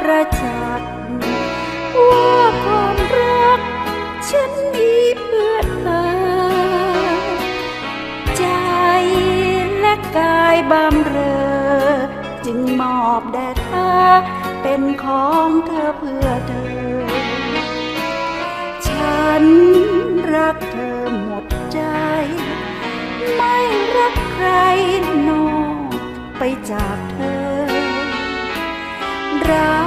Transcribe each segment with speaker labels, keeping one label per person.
Speaker 1: ประจักษ์ว่าความรัก ฉันมีเพื่อนธอ ใจและกายบำเรอ จึงมอบแด่เธอเป็นของเธอเพื่อเธอ ฉันรักเธอหมดใจ ไม่รักใครนอกไปจากเธอ รั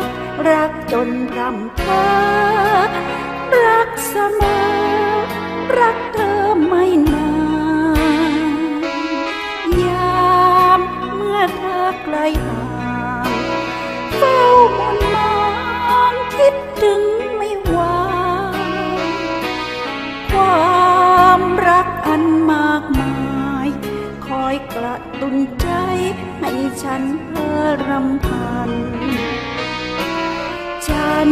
Speaker 1: ก รักจนพรำเพอรักเสมอ รักเธอไม่นานยามเมื่อเธอไกลห่างเฝ้ามนมองคิดถึงไม่หวางความรักอันมากมาย คอยกระตุ้นใจ ฉันเพ้อรำพันฉัน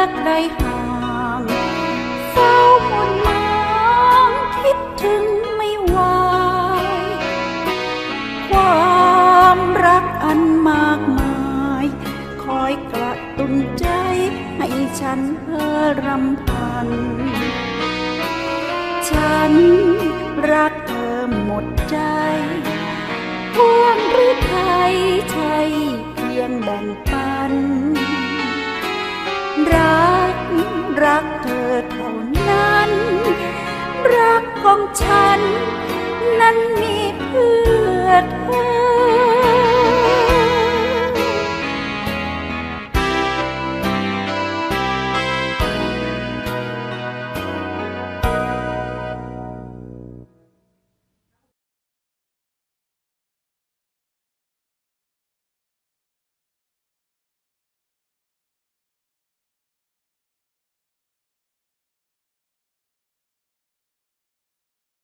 Speaker 1: อเธอไกลห่างเฝ้าหมนมองคิดถึงไม่ไหวความรักอันมากมาย คอยกระตุ้นใจให้ฉันเพ้อรำพัน ฉันรักเธอหมดใจพวงหรือไทยใช่เพียงแบ่งปัน รักเธอเท่านั้น รักของฉัน นั้นมีเพื่อเธอ